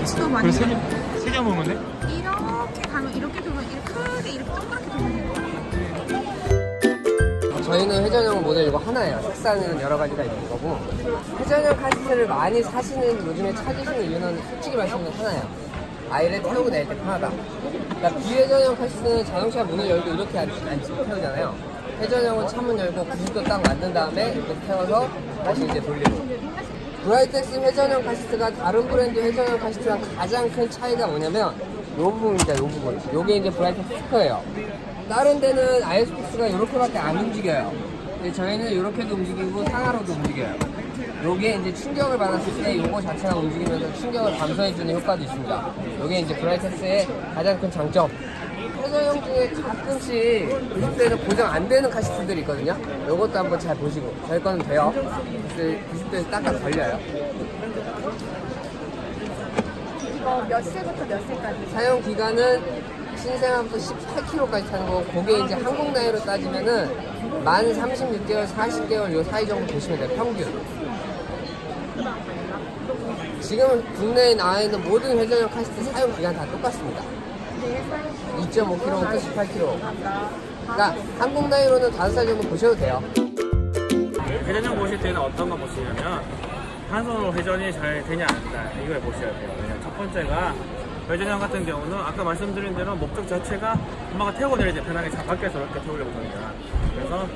다이치도 많이 그걸 세개 세개 먹으면 돼? 이렇게 가면 이렇게 돌면 이렇게 크게 이렇게 동그랗게 돌면 되는 거예요. 저희는 회전형 모델 이거 하나예요. 색상은 여러 가지가 있는 거고 회전형 카시트를 많이 사시는 요즘에 찾으시는 이유는 솔직히 말씀드리면 하나예요. 아이를 태우고 낼 때 편하다. 그러니까 비회전형 카시트는 자동차 문을 열고 이렇게 안, 안 태우잖아요. 회전형은 차문 열고 90도 딱 만든 다음에 이렇게 태워서 다시 이제 돌리고. 브라이텍스 회전형 카시트가 다른 브랜드 회전형 카시트랑 가장 큰 차이가 뭐냐면 이 부분입니다. 이 부분. 요게 이제 브라이텍스 스퍼예요. 다른 데는 아이스박스가 이렇게밖에 안 움직여요. 근데 저희는 이렇게도 움직이고 상하로도 움직여요. 요게 이제 충격을 받았을 때 요거 자체가 움직이면서 충격을 감소해주는 효과도 있습니다. 요게 이제 브라이텍스의 가장 큰 장점. 회전형 중에 가끔씩 90도에서 고정 안 되는 카시트들이 있거든요. 요것도 한번 잘 보시고. 저희 거는 돼요. 그래서 90도에서 딱딱 걸려요. 이거 몇 세부터 몇 세까지? 사용 기간은 신생아부터 18kg까지 타는 거고 그게 이제 한국 나이로 따지면은 만 36개월, 40개월 요 사이 정도 보시면 돼요 평균 지금 국내에 나와 있는 모든 회전형 카시트 사용 기간 다 똑같습니다 2.5kg부터 18kg 그러니까 한국 나이로는 5살 정도 보셔도 돼요 회전형 보실 때는 어떤 거 보시냐면 한 손으로 회전이 잘 되냐 안 되냐 이걸 보셔야 돼요. 왜냐면 첫 번째가 회전형 같은 경우는 아까 말씀드린 대로 목적 자체가 엄마가 태우고 내릴 때 편하게 차 밖에서 이렇게 태우려고 합니다. 그래서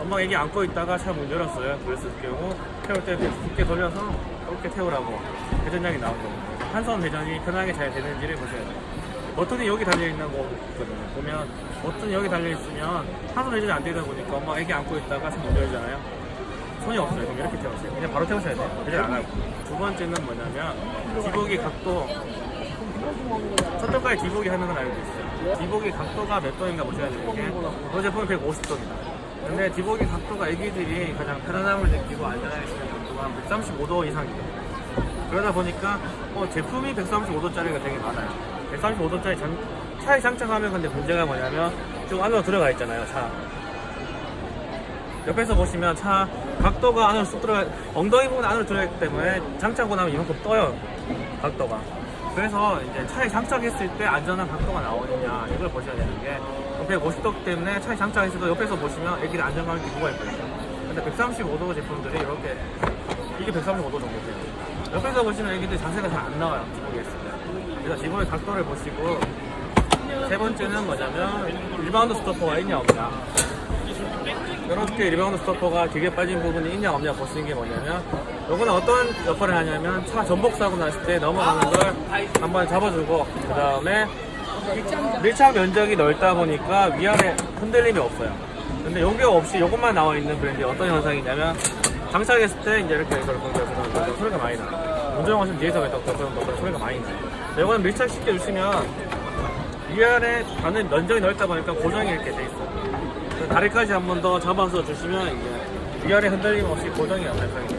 엄마가 애기 안고 있다가 차문 열었어요. 그랬을 경우 태울 때 깊게 돌려서 이렇게 태우라고 회전형이 나온 겁니다. 한손 회전이 편하게 잘 되는지를 보셔야 돼요. 버튼이 여기 달려있는 거거든요. 보면 버튼이 여기 달려있으면 한손 회전이 안 되다 보니까 엄마가 애기 안고 있다가 차문 열잖아요. 손이 없어요. 그럼 이렇게 태우세요. 그냥 바로 태우셔야 돼요. 회전 안 하고. 두 번째는 뭐냐면 디보기 각도 첫 돌까지 디보기 하는 건 알고 있어요. 디보기 각도가 몇 도인가 보셔야 되는 게, 이 제품은 150도입니다. 근데 디보기 각도가 애기들이 가장 편안함을 느끼고 안전하게 쓰는 각도가 135도 이상이에요. 그러다 보니까 어, 제품이 135도짜리가 되게 많아요. 135도짜리 장, 차에 장착하면 근데 문제가 뭐냐면 좀 안으로 들어가 있잖아요, 차. 옆에서 보시면 차 각도가 안으로 쑥 들어가 엉덩이 부분 안으로 들어가기 때문에 장착하고 나면 이만큼 떠요 각도가. 그래서 이제 차에 장착했을 때 안전한 각도가 나오느냐 이걸 보셔야 되는 게 150도 때문에 차에 장착했어도 옆에서 보시면 애기들 안전감이 누가 있거든요. 근데 135도 제품들이 이렇게 이게 135도 정도 돼요. 옆에서 보시면 애기들 자세가 잘 안 나와요 지붕에 있을 때 그래서 지붕의 각도를 보시고 세 번째는 뭐냐면 리바운드 스토퍼가 있냐 없냐. 이렇게 리바운드 스토퍼가 길게 빠진 부분이 있냐 없냐 보시는 게 뭐냐면 요거는 어떤 역할을 하냐면 차 전복 사고 났을 때 넘어가는 걸 한번 잡아주고 그 다음에 밀착 면적이 넓다 보니까 위아래 흔들림이 없어요. 근데 여기 없이 요것만 나와 있는 브랜드 어떤 현상이냐면 장착했을 때 이제 이렇게 덜컹덜컹 소리가 많이 나요. 운전하시면 뒤에서 덜컹덜컹 소리가 많이 나요 요거는 밀착시켜 주시면 위아래 가는 면적이 넓다 보니까 고정이 이렇게 돼 있어요 다리까지 한 번 더 잡아서 주시면 이제 위아래 흔들림 없이 고정이 완벽하게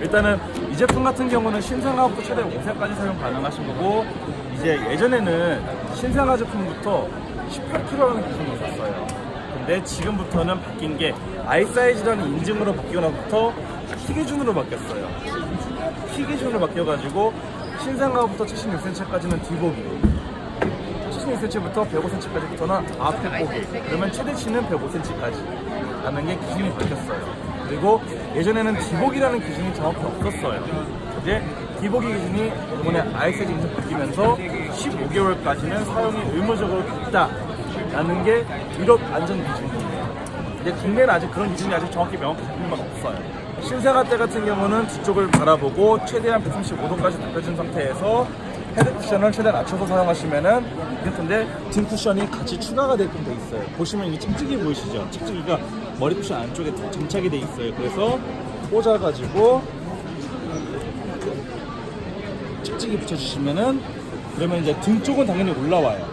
일단은 이 제품 같은 경우는 신생아부터 최대 5세까지 사용 가능하신 거고 이제 예전에는 신생아 제품부터 18kg라는 기준이 있었어요. 근데 지금부터는 바뀐 게 아이 사이즈라는 인증으로 바뀌고 나부터 키 기준으로 바뀌었어요. 키 기준으로 바뀌어가지고 신생아부터 76cm까지는 뒤보기 76cm부터 105cm까지부터는 앞에 보기. 그러면 최대치는 105cm까지. 라는 게 기준이 바뀌었어요. 그리고 예전에는 디보기라는 기준이 정확히 없었어요. 이제 디보기 기준이 이번에 ISG 인증 바뀌면서 15개월까지는 사용이 의무적으로 됐다. 라는 게 유럽 안전 기준이에요. 이제 국내는 아직 그런 기준이 아직 정확히 명확히 잡힌 바가 없어요 신생아 때 같은 경우는 뒤쪽을 바라보고 최대한 135도까지 높여준 상태에서 헤드 쿠션을 최대한 낮춰서 사용하시면은 괜찮은데 등 쿠션이 같이 추가가 되게끔 돼 있어요. 보시면 이게 착지기 보이시죠? 착지기가 머리 쿠션 안쪽에 장착이 돼 있어요. 그래서 꽂아가지고 착지기 붙여주시면은 그러면 이제 등 쪽은 당연히 올라와요.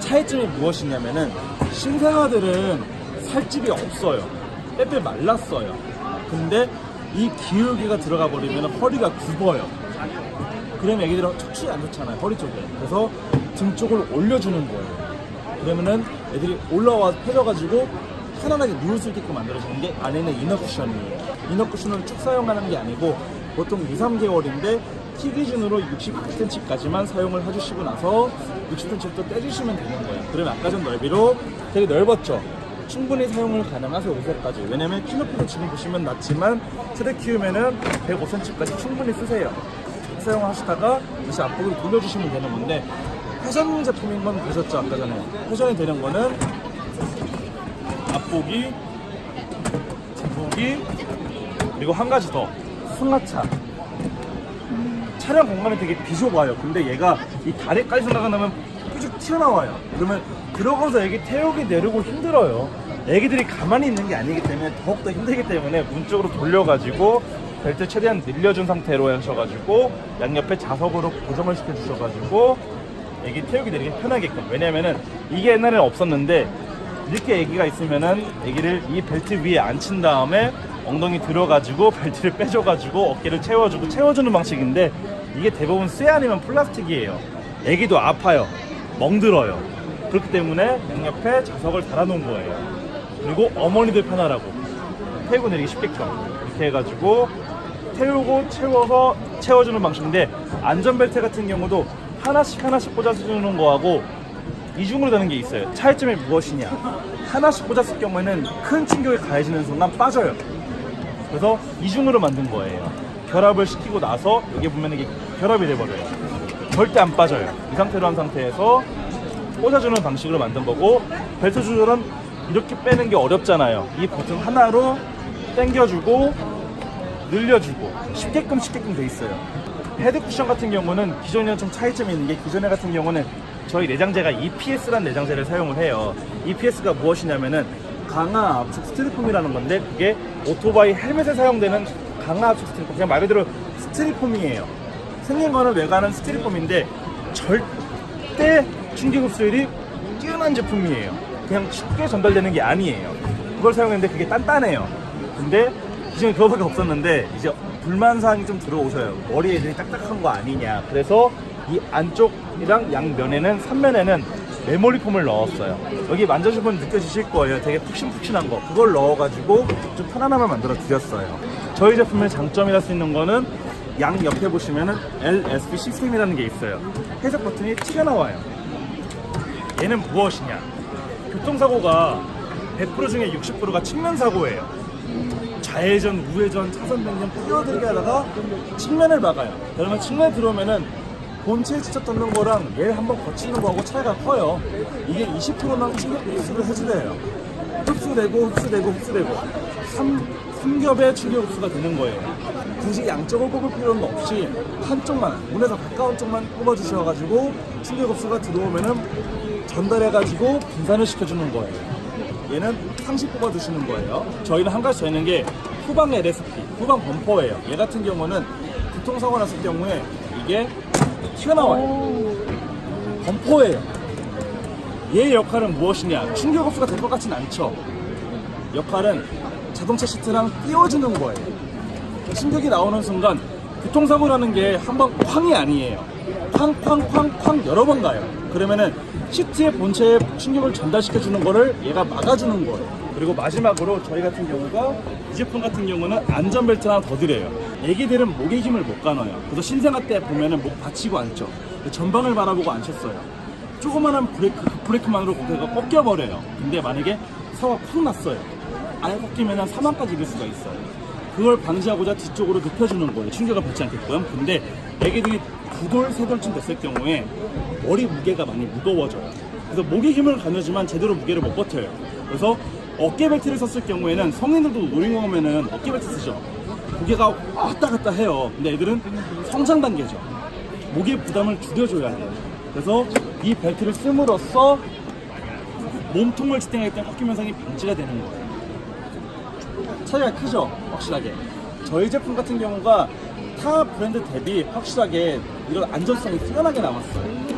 차이점이 무엇이냐면은 신생아들은 살집이 없어요. 빼빼 말랐어요. 근데 이 기울기가 들어가 버리면 허리가 굽어요. 그러면 애기들은 척추이 안 좋잖아요 허리 쪽에 그래서 등 쪽을 올려주는 거예요 그러면은 애들이 올라와 펴져가지고 편안하게 누울 수 있게끔 만들어주는 게 안에는 이너 쿠션이에요. 이너 쿠션을 쭉 사용하는 게 아니고 보통 2, 3개월인데 키 기준으로 69cm까지만 사용을 해주시고 나서 60cm부터 떼주시면 되는 거예요. 그러면 아까 전 넓이로 되게 넓었죠. 충분히 사용을 가능하세요 5세까지. 왜냐면 키 높이도 지금 보시면 낮지만 세대 키우면은 105cm까지 충분히 쓰세요. 사용하시다가 다시 앞으로 돌려주시면 되는 건데 패션 제품인 건 보셨죠? 아까 전에. 패션이 되는 거는 앞보기 뒷보기 그리고 한 가지 더. 승하차. 차량 공간이 되게 비좁아요. 근데 얘가 이 다리까지 생각하면 삐죽 튀어나와요. 그러면 들어가서 애기 태우기 내리고 힘들어요 애기들이 가만히 있는 게 아니기 때문에 더욱더 힘들기 때문에 문 쪽으로 돌려가지고 벨트 최대한 늘려준 상태로 하셔가지고 양옆에 자석으로 고정을 시켜주셔가지고 애기 태우기 내리기 편하게끔 왜냐면은 이게 옛날에는 없었는데 이렇게 애기가 있으면은 애기를 이 벨트 위에 앉힌 다음에 엉덩이 들어가지고 벨트를 빼줘가지고 어깨를 채워주고 채워주는 방식인데 이게 대부분 쇠 아니면 플라스틱이에요. 애기도 아파요. 멍들어요. 그렇기 때문에 양옆에 자석을 달아놓은 거예요. 그리고 어머니들 편하라고 태우고 내리기 쉽게끔 이렇게 해가지고 태우고 채워서 채워주는 방식인데 안전벨트 같은 경우도 하나씩 하나씩 꽂아주는 거하고 이중으로 되는 게 있어요. 차이점이 무엇이냐? 하나씩 꽂았을 경우에는 큰 충격이 가해지는 순간 빠져요. 그래서 이중으로 만든 거예요. 결합을 시키고 나서 여기 보면 이게 결합이 돼버려요. 절대 안 빠져요. 이 상태로 한 상태에서 꽂아주는 방식으로 만든 거고 벨트 조절은 이렇게 빼는 게 어렵잖아요. 이 버튼 하나로 당겨주고 늘려주고 쉽게끔 쉽게끔 돼 있어요. 헤드 쿠션 같은 경우는 기존이랑 좀 차이점이 있는 게 기존에 같은 경우는 저희 내장재가 EPS라는 내장재를 사용을 해요. EPS가 무엇이냐면은 강화 압축 스티로폼이라는 건데 그게 오토바이 헬멧에 사용되는 강화 압축 스티로폼 그냥 말 그대로 스티로폼이에요. 생긴 거는 외관은 스티로폼인데 절대 충격 흡수율이 뛰어난 제품이에요. 그냥 쉽게 전달되는 게 아니에요. 그걸 사용했는데 그게 단단해요. 근데 기존에 그거밖에 없었는데 이제 불만 사항이 좀 들어오셔요. 머리 애들이 딱딱한 거 아니냐. 그래서 이 안쪽이랑 양면에는 3면에는 메모리 폼을 넣었어요. 여기 만져주면 느껴지실 거예요. 되게 푹신푹신한 거. 그걸 넣어가지고 좀 편안함을 만들어 드렸어요. 저희 제품의 장점이라 할수 있는 거는 양 옆에 보시면은 LSP 시스템이라는 게 있어요. 해석 버튼이 튀어나와요. 얘는 무엇이냐? 교통사고가 100% 중에 60%가 측면 사고예요. 좌회전, 우회전, 차선 변경 뛰어들게 하다가 측면을 막아요. 그러면 측면에 들어오면은 본체에 직접 닿는 거랑 얘 한번 거치는 거하고 차이가 커요. 이게 20%만 충격 흡수를 해주래요. 흡수되고 흡수되고 흡수되고 3, 삼겹의 충격 흡수가 되는 거예요. 굳이 양쪽을 뽑을 필요는 없이 한쪽만 문에서 가까운 쪽만 뽑아주셔가지고 충격 흡수가 들어오면은 전달해가지고 분산을 시켜주는 거예요. 얘는 상시 뽑아 주시는 거예요. 저희는 한 가지 더 있는 게 후방 LSP, 후방 범퍼예요. 얘 같은 경우는 교통사고 났을 경우에 이게 튀어나와요. 범퍼예요. 얘의 역할은 무엇이냐? 충격 흡수가 될 것 같진 않죠. 역할은 자동차 시트랑 띄워주는 거예요. 충격이 나오는 순간 교통사고라는 게 한 번 쾅이 아니에요. 쾅 쾅 쾅 쾅 여러 번 가요. 그러면은 시트의 본체에 충격을 전달시켜 주는 거를 얘가 막아주는 거예요. 그리고 마지막으로 저희 같은 경우가 이 제품 같은 경우는 안전벨트 하나 더 드려요. 애기들은 목에 힘을 못 가눠요. 그래서 신생아 때 보면은 목 받치고 앉죠. 전방을 바라보고 앉혔어요. 조그마한 브레이크, 그 브레이크만으로 고개가 꺾여버려요. 근데 만약에 사고가 팍 났어요. 아예 꺾이면 사망까지 이를 수가 있어요. 그걸 방지하고자 뒤쪽으로 눕혀주는 거예요. 충격을 받지 않게끔. 근데 애기들이 두 돌, 세 돌쯤 됐을 경우에 머리 무게가 많이 무거워져요. 그래서 목에 힘을 가누지만 제대로 무게를 못 버텨요. 그래서 어깨 벨트를 썼을 경우에는 성인들도 노인공 하면은 어깨 벨트 쓰죠. 무게가 왔다 갔다 해요. 근데 애들은 성장 단계죠. 목의 부담을 줄여줘야 해요. 그래서 이 벨트를 씀으로써 몸통을 지탱할 때 꺾임 현상이 방지가 되는 거예요. 차이가 크죠? 확실하게. 저희 제품 같은 경우가 타 브랜드 대비 확실하게 이런 안전성이 뛰어나게 나왔어요.